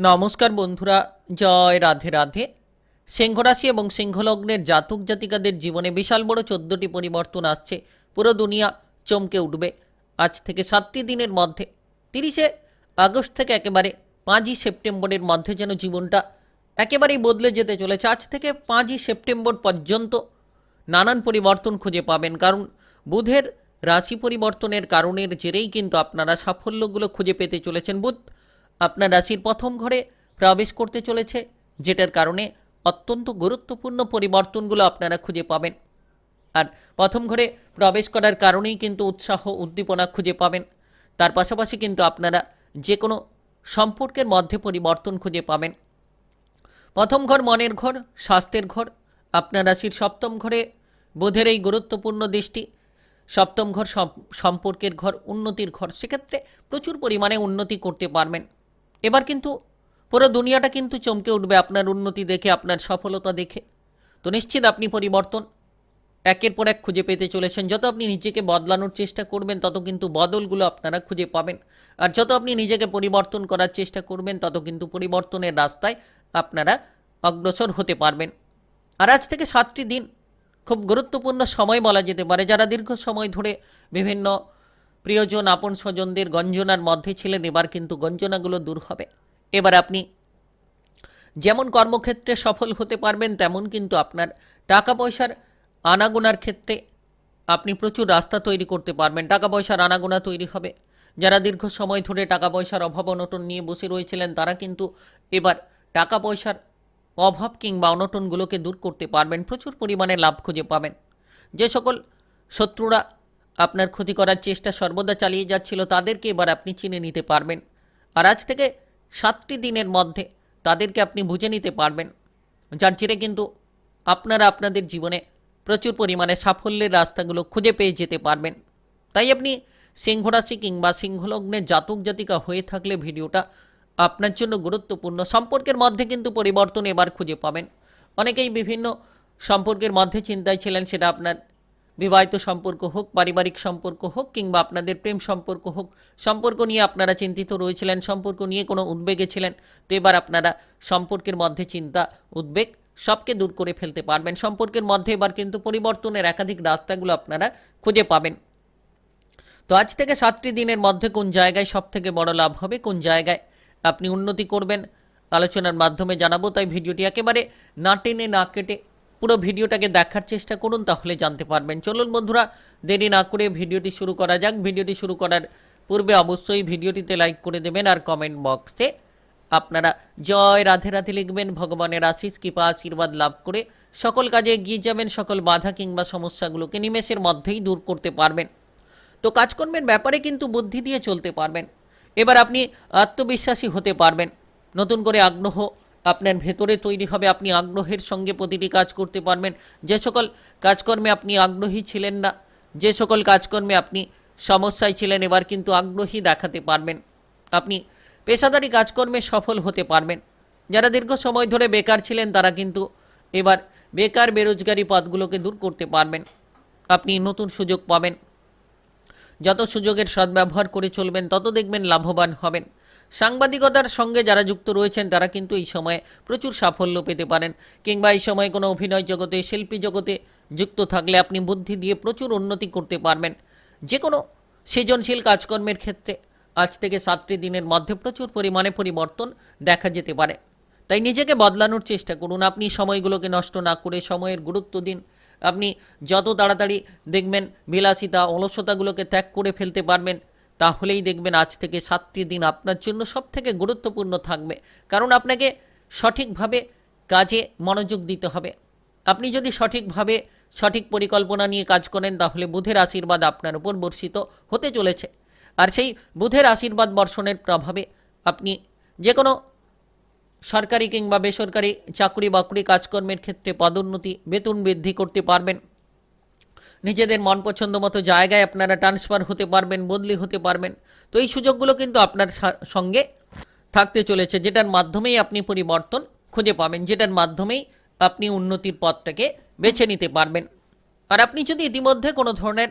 নমস্কার বন্ধুরা, জয় রাধে রাধে। সিংহরাশি এবং সিংহলগ্নের জাতক জাতিকাদের জীবনে বিশাল বড় চোদ্দটি পরিবর্তন আসছে। পুরো দুনিয়া চমকে উঠবে। আজ থেকে সাতটি দিনের মধ্যে, তিরিশে আগস্ট থেকে একেবারে পাঁচই সেপ্টেম্বরের মধ্যে যেন জীবনটা একেবারেই বদলে যেতে চলেছে। আজ থেকে পাঁচই সেপ্টেম্বর পর্যন্ত নানান পরিবর্তন খুঁজে পাবেন। কারণ বুধের রাশি পরিবর্তনের কারণের জেরেই কিন্তু আপনারা সাফল্যগুলো খুঁজে পেতে চলেছেন। বুধ আপনার রাশির প্রথম ঘরে প্রবেশ করতে চলেছে, যেটার কারণে অত্যন্ত গুরুত্বপূর্ণ পরিবর্তনগুলো আপনারা খুঁজে পাবেন। আর প্রথম ঘরে প্রবেশ করার কারণেই কিন্তু উৎসাহ, উদ্দীপনা খুঁজে পাবেন। তার পাশাপাশি কিন্তু আপনারা যে কোনো সম্পর্কের মধ্যে পরিবর্তন খুঁজে পাবেন। প্রথম ঘর মনের ঘর, স্বাস্থ্যের ঘর, আপনার রাশির সপ্তম ঘরে বোধের এই গুরুত্বপূর্ণ দৃষ্টি, সপ্তম ঘর সম্পর্কের ঘর, উন্নতির ঘর, সেক্ষেত্রে প্রচুর পরিমাণে উন্নতি করতে পারবেন। এবার কিন্তু পুরো দুনিয়াটা কিন্তু চমকে উঠবে আপনার উন্নতি দেখে, আপনার সফলতা দেখে। তো নিশ্চিত আপনি পরিবর্তন, একের পর এক খুঁজে পেতে চলেছেন। যত আপনি নিজেকে বদলানোর চেষ্টা করবেন, তত কিন্তু বদলগুলো আপনারা খুঁজে পাবেন। আর যত আপনি নিজেকে পরিবর্তন করার চেষ্টা করবেন, তত কিন্তু পরিবর্তনের রাস্তায় আপনারা অগ্রসর হতে পারবেন। আর আজ থেকে সাতটি দিন, খুব গুরুত্বপূর্ণ সময় বলা যেতে পারে, যারা দীর্ঘ সময় ধরে বিভিন্ন প্রিয়জন আপন স্বজনদের গঞ্জনার মধ্যে ছিলেন, এবার কিন্তু গঞ্জনাগুলো দূর হবে। এবার আপনি যেমন কর্মক্ষেত্রে সফল হতে পারবেন, তেমন কিন্তু আপনার টাকা পয়সার আনাগোনার ক্ষেত্রে আপনি প্রচুর রাস্তা তৈরি করতে পারবেন টাকা পয়সার আনাগোনা তৈরি হবে। যারা দীর্ঘ সময় ধরে টাকা পয়সার অভাব অনটন নিয়ে বসে রয়েছিলেন, তারা কিন্তু এবার টাকা পয়সার অভাব কিংবা অনটনগুলোকে দূর করতে পারবেন, প্রচুর পরিমাণে লাভ খুঁজে পাবেন। যে সকল শত্রুরা আপনার ক্ষতি করার চেষ্টা সর্বদা চালিয়ে যাচ্ছিল তাদেরকে এবার আপনি চিনে নিতে পারবেন। আর আজ থেকে সাতটি দিনের মধ্যে তাদেরকে আপনি বুঝে নিতে পারবেন। যার জেরে কিন্তু আপনারা আপনাদের জীবনে প্রচুর পরিমাণে সাফল্যের রাস্তাগুলো খুঁজে পেয়ে যেতে পারবেন। তাই আপনি সিংহরাশি কিংবা সিংহলগ্নের জাতক জাতিকা হয়ে থাকলে ভিডিওটা আপনার জন্য গুরুত্বপূর্ণ। সম্পর্কের মধ্যে কিন্তু পরিবর্তন এবার খুঁজে পাবেন। অনেকেই বিভিন্ন সম্পর্কের মধ্যে চিন্তায় ছিলেন সেটা আপনার বিবাহিত সম্পর্ক হোক, পারিবারিক সম্পর্ক হোক, কিংবা আপনাদের প্রেম সম্পর্ক হোক, সম্পর্ক নিয়ে আপনারা চিন্তিত রয়েছিলেন, সম্পর্ক নিয়ে কোনো উদ্বেগে ছিলেন, তো এবার আপনারা সম্পর্কের মধ্যে চিন্তা, উদ্বেগ সবকে দূর করে ফেলতে পারবেন। সম্পর্কের মধ্যে এবার কিন্তু পরিবর্তনের একাধিক রাস্তাগুলো আপনারা খুঁজে পাবেন। তো আজ থেকে সাতটি দিনের মধ্যে কোন জায়গায় সব থেকে বড় লাভ হবে, কোন জায়গায় আপনি উন্নতি করবেন, আলোচনার মাধ্যমে জানাব। তাই ভিডিওটি একেবারে না টেনে না কেটে পুরো ভিডিওটাকে দেখার চেষ্টা করুন, তাহলে জানতে পারবেন। চলুন বন্ধুরা, দেরি না করে ভিডিওটি শুরু করা যাক। ভিডিওটি শুরু করার পূর্বে অবশ্যই ভিডিওটিতে লাইক করে দেবেন আর কমেন্ট বক্সে আপনারা জয় রাধে রাধে লিখবেন, ভগবানের আশিস কৃপা, আশীর্বাদ লাভ করে সকল কাজে এগিয়ে যাবেন, সকল বাধা কিংবা সমস্যাগুলোকে নিমেষের মধ্যেই দূর করতে পারবেন। তো কাজকর্মের ব্যাপারে কিন্তু বুদ্ধি দিয়ে চলতে পারবেন। এবার আপনি আত্মবিশ্বাসী হতে পারবেন। নতুন করে আগ্রহ আপনার ভেতরে তৈরি হবে, আপনি আগ্রহের সঙ্গে প্রতিটি কাজ করতে পারবেন। যে সকল কাজকর্মে আপনি আগ্রহী ছিলেন না, যে সকল কাজকর্মে আপনি সমস্যায় ছিলেন, এবার কিন্তু আগ্রহী দেখাতে পারবেন। আপনি পেশাদারি কাজকর্মে সফল হতে পারবেন। যারা দীর্ঘ সময় ধরে বেকার ছিলেন, তারা কিন্তু এবার বেকার বেরোজগারি পদগুলোকে দূর করতে পারবেন। আপনি নতুন সুযোগ পাবেন। যত সুযোগের সদ্ব্যবহার করে চলবেন, তত দেখবেন লাভবান হবেন। সাংবাদিকতার সঙ্গে যারা যুক্ত রয়েছেন, তারা কিন্তু এই সময়ে প্রচুর সাফল্য পেতে পারেন। কিংবা এই সময়ে কোনো অভিনয় জগতে, শিল্পী জগতে যুক্ত থাকলে আপনি বুদ্ধি দিয়ে প্রচুর উন্নতি করতে পারবেন। যে কোনো সৃজনশীল কাজকর্মের ক্ষেত্রে আজ থেকে সাতটি দিনের মধ্যে প্রচুর পরিমাণে পরিবর্তন দেখা যেতে পারে। তাই নিজেকে বদলানোর চেষ্টা করুন। আপনি সময়গুলোকে নষ্ট না করে সময়ের গুরুত্ব দিন। আপনি যত তাড়াতাড়ি দেখবেন, বিলাসিতা, অলসতাগুলোকে ত্যাগ করে ফেলতে পারবেন। তাহলেই দেখবেন আজ থেকে সাতটি দিন আপনার জন্য সব থেকে গুরুত্বপূর্ণ থাকবে। কারণ আপনাকে সঠিকভাবে কাজে মনোযোগ দিতে হবে। আপনি যদি সঠিকভাবে সঠিক পরিকল্পনা নিয়ে কাজ করেন, তাহলে বুধের আশীর্বাদ আপনার উপর বর্ষিত হতে চলেছে। আর সেই বুধের আশীর্বাদ বর্ষণের প্রভাবে আপনি যে কোনো সরকারি কিংবা বেসরকারি চাকরি বাকরি কাজকর্মের ক্ষেত্রে পদোন্নতি, বেতন বৃদ্ধি করতে পারবেন। নিজেদের মন পছন্দ মতো জায়গায় আপনারা ট্রান্সফার হতে পারবেন, বদলি হতে পারবেন। তো এই সুযোগগুলো কিন্তু আপনার সঙ্গে থাকতে চলেছে, যেটার মাধ্যমেই আপনি পরিবর্তন খুঁজে পাবেন, যেটার মাধ্যমেই আপনি উন্নতির পথটাকে বেছে নিতে পারবেন। আর আপনি যদি ইতিমধ্যে কোনো ধরনের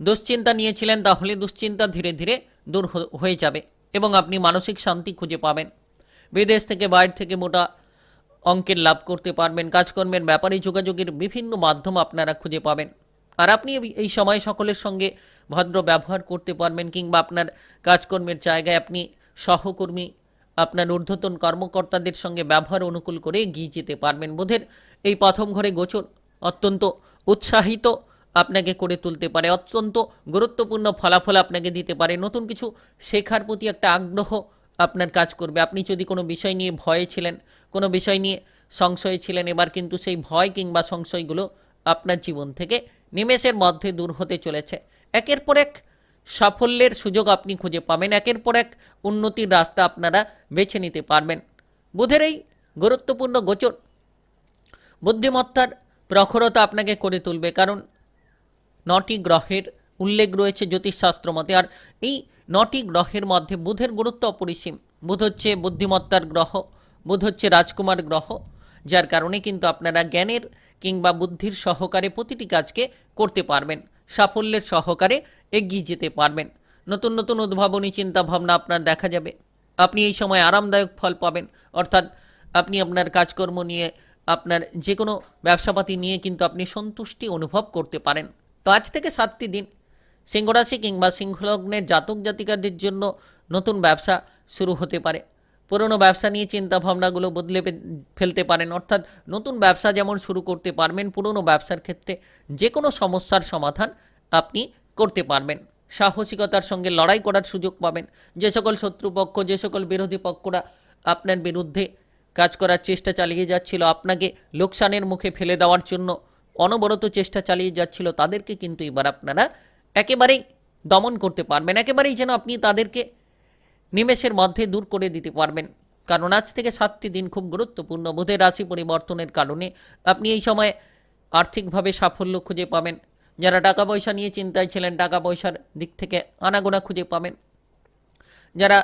দুশ্চিন্তা নিয়েছিলেন, তাহলে দুশ্চিন্তা ধীরে ধীরে দূর হয়ে যাবে এবং আপনি মানসিক শান্তি খুঁজে পাবেন। বিদেশ থেকে বাইরে থেকে মোটা অঙ্কের লাভ করতে পারবেন, কাজকর্মের ব্যাপারে যোগাযোগের বিভিন্ন মাধ্যম আপনারা খুঁজে পাবেন। আর আপনি এই- সময় সকলের সঙ্গে ভদ্র ব্যবহার করতে পারবেন কিংবা আপনার কাজকর্মের জায়গায় আপনি সহকর্মী, আপনার ঊর্ধ্বতন কর্মকর্তাদের সঙ্গে ব্যবহার অনুকূল করে এগিয়ে যেতে পারবেন। বোধের এই প্রথম ঘরে গোচর অত্যন্ত উৎসাহিত আপনাকে করে তুলতে পারে। অত্যন্ত গুরুত্বপূর্ণ ফলাফল আপনাকে দিতে পারে। নতুন কিছু শেখার প্রতি একটা আগ্রহ আপনার কাজ করবে। আপনি যদি কোনো বিষয় নিয়ে ভয়ে ছিলেন, কোনো বিষয় নিয়ে সংশয়ে ছিলেন, এবার কিন্তু সেই ভয় কিংবা সংশয়গুলো আপনার জীবন থেকে নিমেষের মধ্যে দূর হতে চলেছে। একের পর এক সাফল্যের সুযোগ আপনি খুঁজে পাবেন। একের পর এক উন্নতির রাস্তা আপনারা বেছে নিতে পারবেন। বুধের এই গুরুত্বপূর্ণ গোচর বুদ্ধিমত্তার প্রখরতা আপনাকে করে তুলবে, কারণ নটি গ্রহের উল্লেখ রয়েছে জ্যোতিষশাস্ত্র মতে। আর এই নটি গ্রহের মধ্যে বুধের গুরুত্ব অপরিসীম। বুধ হচ্ছে বুদ্ধিমত্তার গ্রহ, বুধ হচ্ছে রাজকুমার গ্রহ, যার কারণে কিন্তু আপনারা জ্ঞানের কিংবা বুদ্ধির সহকারে প্রতিটি কাজকে করতে পারবেন, সাফল্যের সহকারে এগিয়ে যেতে পারবেন। নতুন নতুন উদ্ভাবনী চিন্তা ভাবনা আপনার দেখা যাবে। আপনি এই সময় আরামদায়ক ফল পাবেন, অর্থাৎ আপনি আপনার কাজকর্ম নিয়ে, আপনার যে কোনো ব্যবসাপাতি নিয়ে কিন্তু আপনি সন্তুষ্টি অনুভব করতে পারেন। তো আজ থেকে সাতটি দিন, সিংহরাশি কিংবা সিংহলগ্নের জাতক জাতিকাদের জন্য নতুন ব্যবসা শুরু হতে পারে। পুরনো ব্যবসা নিয়ে চিন্তা ভাবনাগুলো বদলে ফেলতে পারেন। অর্থাৎ নতুন ব্যবসা যেমন শুরু করতে পারবেন, পুরনো ব্যবসার ক্ষেত্রে যে কোনো সমস্যার সমাধান আপনি করতে পারবেন। সাহসিকতার সঙ্গে লড়াই করার সুযোগ পাবেন। যে সকল শত্রুপক্ষ যে সকল বিরোধী পক্ষরা আপনার বিরুদ্ধে কাজ করার চেষ্টা চালিয়ে যাচ্ছিল, আপনাকে লোকসানের মুখে ফেলে দেওয়ার জন্য অনবরত চেষ্টা চালিয়ে যাচ্ছিল, তাদেরকে কিন্তু এবার আপনারা একেবারেই দমন করতে পারবেন। একেবারেই যেন আপনি তাদেরকে নিমেষের মধ্যে দূর করে দিতে পারবেন। কারণ আজ থেকে সাতটি দিন খুব গুরুত্বপূর্ণ বুধের রাশি পরিবর্তনের কারণে আপনি এই সময় আর্থিকভাবে সাফল্য খুঁজে পাবেন। যারা টাকা পয়সা নিয়ে চিন্তায় ছিলেন, টাকা পয়সার দিক থেকে আনাগোনা খুঁজে পাবেন। যারা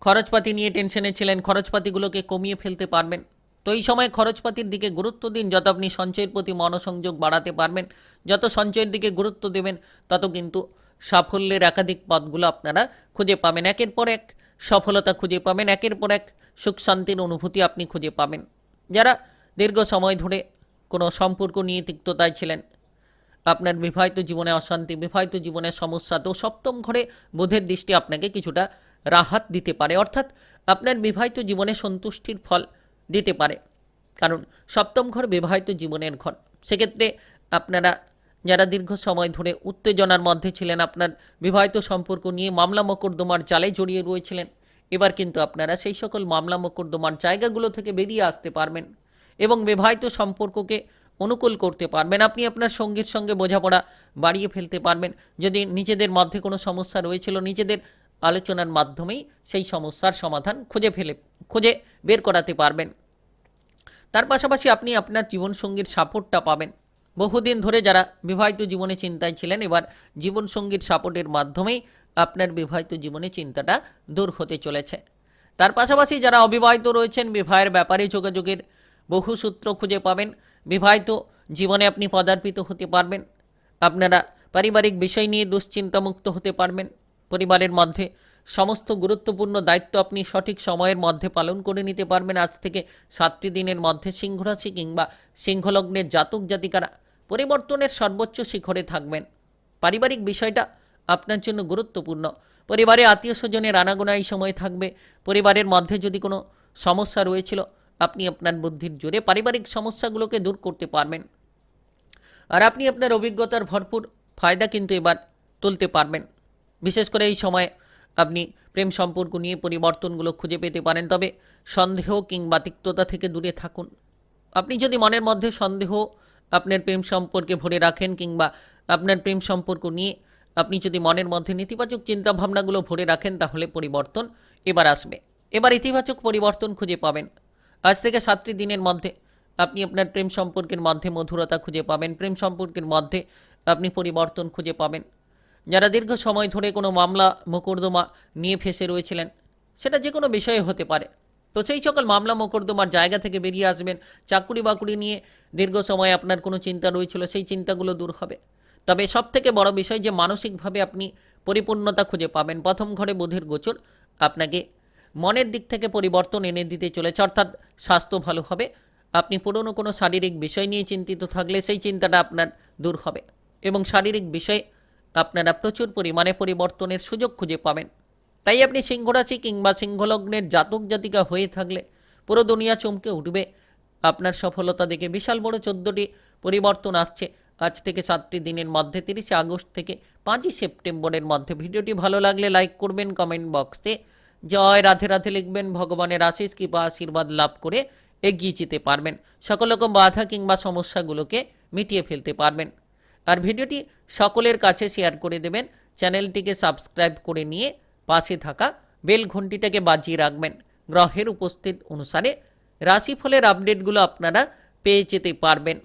খরচপাতি নিয়ে টেনশনে ছিলেন, খরচপাতিগুলোকে কমিয়ে ফেলতে পারবেন। তো এই সময় খরচপাতির দিকে গুরুত্ব দিন, যত আপনি সঞ্চয়ের প্রতি মনোসংযোগ বাড়াতে পারবেন, যত সঞ্চয়ের দিকে গুরুত্ব দেবেন, তত কিন্তু সাফল্যের একাধিক পথগুলো আপনারা খুঁজে পাবেন। একের পর এক সফলতা খুঁজে পাবেন, একের পর এক সুখ শান্তির অনুভূতি আপনি খুঁজে পাবেন। যারা দীর্ঘ সময় ধরে কোনো সম্পর্ক নিয়ে তিক্ততায় ছিলেন, আপনার বিবাহিত জীবনে অশান্তি, বিবাহিত জীবনের সমস্যা, তো সপ্তম ঘরে বোধের দৃষ্টি আপনাকে কিছুটা রাহাত দিতে পারে। অর্থাৎ আপনার বিবাহিত জীবনে সন্তুষ্টির ফল দিতে পারে। কারণ সপ্তম ঘর বিবাহিত জীবনের ঘর। সেক্ষেত্রে আপনারা যারা দীর্ঘ সময় ধরে উত্তেজনার মধ্যে ছিলেন, আপনার বিবাহিত সম্পর্ক নিয়ে মামলা মোকদ্দমার জালে জড়িয়ে রয়েছিলেন। এবার কিন্তু আপনারা সেই সকল মামলা মোকদ্দমার জায়গাগুলো থেকে বেরিয়ে আসতে পারবেন এবং বিবাহিত সম্পর্ককে অনুকূল করতে পারবেন। আপনি আপনার সঙ্গীর সঙ্গে বোঝাপড়া বাড়িয়ে ফেলতে পারবেন। যদি নিজেদের মধ্যে কোনো সমস্যা রয়েছিল, নিজেদের আলোচনার মাধ্যমেই সেই সমস্যার সমাধান খুঁজে ফেলে, খুঁজে বের করাতে পারবেন। তার পাশাপাশি আপনি আপনার জীবনসঙ্গীর সাপোর্টটা পাবেন। বহুদিন ধরে যারা বিবাহিত জীবনে চিন্তায় ছিলেন, এবার জীবনসঙ্গীর সাপোর্টের মাধ্যমেই আপনার বিবাহিত জীবনে চিন্তাটা দূর হতে চলেছে। তার পাশাপাশি যারা অবিবাহিত রয়েছেন, বিবাহের ব্যাপারে যোগাযোগের বহু সূত্র খুঁজে পাবেন। বিবাহিত জীবনে আপনি পদার্পিত হতে পারবেন। আপনারা পারিবারিক বিষয় নিয়ে দুশ্চিন্তামুক্ত হতে পারবেন। পরিবারের মধ্যে সমস্ত গুরুত্বপূর্ণ দায়িত্ব আপনি সঠিক সময়ের মধ্যে পালন করে নিতে পারবেন। আজ থেকে সাতটি দিনের মধ্যে সিংহরাশি কিংবা সিংহলগ্নের জাতক জাতিকারা পরিবর্তনের সর্বোচ্চ শিখরে থাকবেন। পারিবারিক বিষয়টা আপনার জন্য গুরুত্বপূর্ণ। পরিবারে আত্মীয় স্বজনের আনাগোনা এই সময় থাকবে। পরিবারের মধ্যে যদি কোনো সমস্যা রয়েছিল, আপনি আপনার বুদ্ধির জোরে পারিবারিক সমস্যাগুলোকে দূর করতে পারবেন। আর আপনি আপনার অভিজ্ঞতার ভরপুর ফায়দা কিন্তু এবার তুলতে পারবেন। বিশেষ করে এই সময় আপনি প্রেম সম্পর্ক নিয়ে পরিবর্তনগুলো খুঁজে পেতে পারেন। তবে সন্দেহ কিংবা তিক্ততা থেকে দূরে থাকুন। আপনি যদি মনের মধ্যে সন্দেহ আপনার প্রেম সম্পর্কে ভরে রাখেন কিংবা আপনার প্রেম সম্পর্ক নিয়ে আপনি যদি মনের মধ্যে নেতিবাচক চিন্তা ভাবনাগুলো ভরে রাখেন, তাহলে পরিবর্তন এবার আসবে। এবার ইতিবাচক পরিবর্তন খুঁজে পাবেন। আজ থেকে সাতটি দিনের মধ্যে আপনি আপনার প্রেম সম্পর্কের মধ্যে মধুরতা খুঁজে পাবেন। প্রেম সম্পর্কের মধ্যে আপনি পরিবর্তন খুঁজে পাবেন। যারা দীর্ঘ সময় ধরে কোনো মামলা, মোকদ্দমা নিয়ে ফেসে রয়েছিলেন, সেটা যে কোনো বিষয়ে হতে পারে। তো সেই সকল মামলা মোকদ্দমার জায়গা থেকে বেরিয়ে আসবেন চাকুরি বাকুরি নিয়ে দীর্ঘ সময় আপনার কোনো চিন্তা রয়েছিল, সেই চিন্তাগুলো দূর হবে। তবে সব থেকে বড় বিষয় যে মানসিকভাবে আপনি পরিপূর্ণতা খুঁজে পাবেন, প্রথম ঘরে বোধের গোচর আপনাকে মনের দিক থেকে পরিবর্তন এনে দিতে চলেছে, অর্থাৎ স্বাস্থ্য ভালো হবে। আপনি পুরনো কোনো শারীরিক বিষয় নিয়ে চিন্তিত থাকলে সেই চিন্তাটা আপনার দূর হবে এবং শারীরিক বিষয়ে আপনারা প্রচুর পরিমাণে পরিবর্তনের সুযোগ খুঁজে পাবেন। তাই আপনি সিংহরাশি কিংবা সিংহলগ্নের জাতক জাতিকা হয়ে থাকলে পুরো দুনিয়া চমকে উঠবে। আপনার সফলতা দেখে বিশাল বড় চোদ্দটি পরিবর্তন আসছে। আজ থেকে সাতটি দিনের মধ্যে তিরিশে আগস্ট থেকে পাঁচই সেপ্টেম্বরের মধ্যে ভিডিওটি ভালো লাগলে লাইক করবেন, কমেন্ট বক্সে। জয় রাধে রাধে লিখবেন, ভগবানের আশিস কিংবা আশীর্বাদ লাভ করে এগিয়ে যেতে পারবেন। সকল রকম বাধা কিংবা সমস্যাগুলোকে মিটিয়ে ফেলতে পারবেন। আর ভিডিওটি সকলের কাছে শেয়ার করে দেবেন। চ্যানেলটিকে সাবস্ক্রাইব করে নিয়ে পাশে থাকা বেল ঘন্টিটাকে বাজিয়ে রাখবেন। গ্রহের উপস্থিত অনুসারে রাশিফলের আপডেটগুলো আপনারা পেয়ে যেতে পারবেন।